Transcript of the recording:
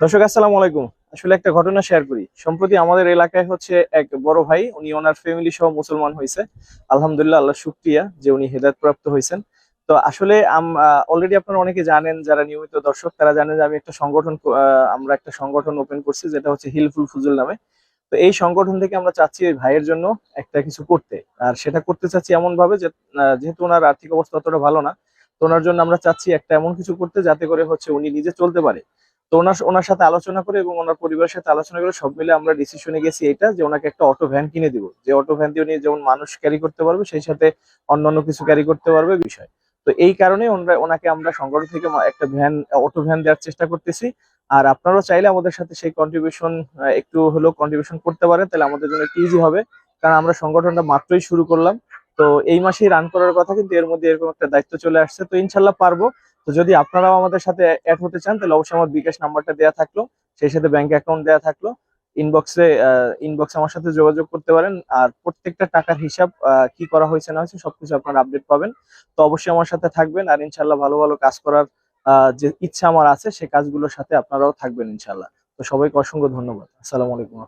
দর্শক, আসসালামু আলাইকুম। আসলে একটা ঘটনা শেয়ার করি। সম্প্রতি আমাদের এলাকায় হচ্ছে এক বড় ভাই, উনি ওনার ফ্যামিলি সহ মুসলমান হয়েছে। আলহামদুলিল্লাহ আল্লাহ শুক্রিয়া যে উনি হেদায়ত প্রাপ্ত হয়েছেন। তো আসলে অলরেডি আপনারা অনেকে জানেন, যারা নিয়মিত দর্শক, তারা জানেন যে আমি একটা সংগঠন আমরা একটা সংগঠন ওপেন করছি, যেটা হচ্ছে হিলফুল ফুজুল নামে। তো এই সংগঠন থেকে আমরা চাচ্ছি ওই ভাইয়ের জন্য একটা কিছু করতে। আর সেটা করতে চাচ্ছি এমন ভাবে যে যেহেতু ওনার আর্থিক অবস্থা অতটা ভালো না, তো ওনার জন্য আমরা চাচ্ছি একটা এমন কিছু করতে, যাতে করে হচ্ছে উনি নিজে চলতে পারে। তো ওনার ওনার সাথে আলোচনা করে এবং ওনার পরিবারের সাথে আলোচনা করে সব মিলে আমরা ডিসিশনে গেছি এটা যে ওনাকে একটা অটো ভ্যান কিনে দিব। যে অটো ভ্যান দিয়ে উনি যেমন মানুষ ক্যারি করতে পারবে, সেই সাথে অন্যান্য কিছু ক্যারি করতে পারবে বিষয়। তো এই কারণে ওনরা- ওনাকে আমরা সংগঠন থেকে একটা ভ্যান অটো ভ্যান দেওয়ার চেষ্টা করতেছি। আর আপনারাও চাইলে আমাদের সাথে সেই কন্ট্রিবিউশন একটু হলেও কন্ট্রিবিউশন করতে পারেন, তাহলে আমাদের জন্য একটু ইজি হবে। কারণ আমরা সংগঠনটা মাত্রই শুরু করলাম। তো এই মাসেই রান করার কথা, কিন্তু এর মধ্যে এরকম একটা দায়িত্ব চলে আসছে। তো ইনশাল্লাহ পারব। তো যদি আপনারাও আমাদের সাথে অ্যাড হতে চান, তাহলে অবশ্যই আমার বিকাশ নাম্বারটা দেওয়া থাকল। সেই সাথে ব্যাংক অ্যাকাউন্ট দেওয়া থাকল। ইনবক্সে ইনবক্সে আমার সাথে যোগাযোগ করতে পারেন। আর প্রত্যেকটা টাকার হিসাব কি করা হয়েছে, না হয়েছে, সবকিছু আপনারা আপডেট পাবেন। তো অবশ্যই আমার সাথে থাকবেন আর ইনশাল্লাহ ভালো ভালো কাজ করার যে ইচ্ছা আমার আছে, সে কাজগুলোর সাথে আপনারাও থাকবেন ইনশাল্লাহ তো সবাইকে অসংখ্য ধন্যবাদ। আসসালামু আলাইকুম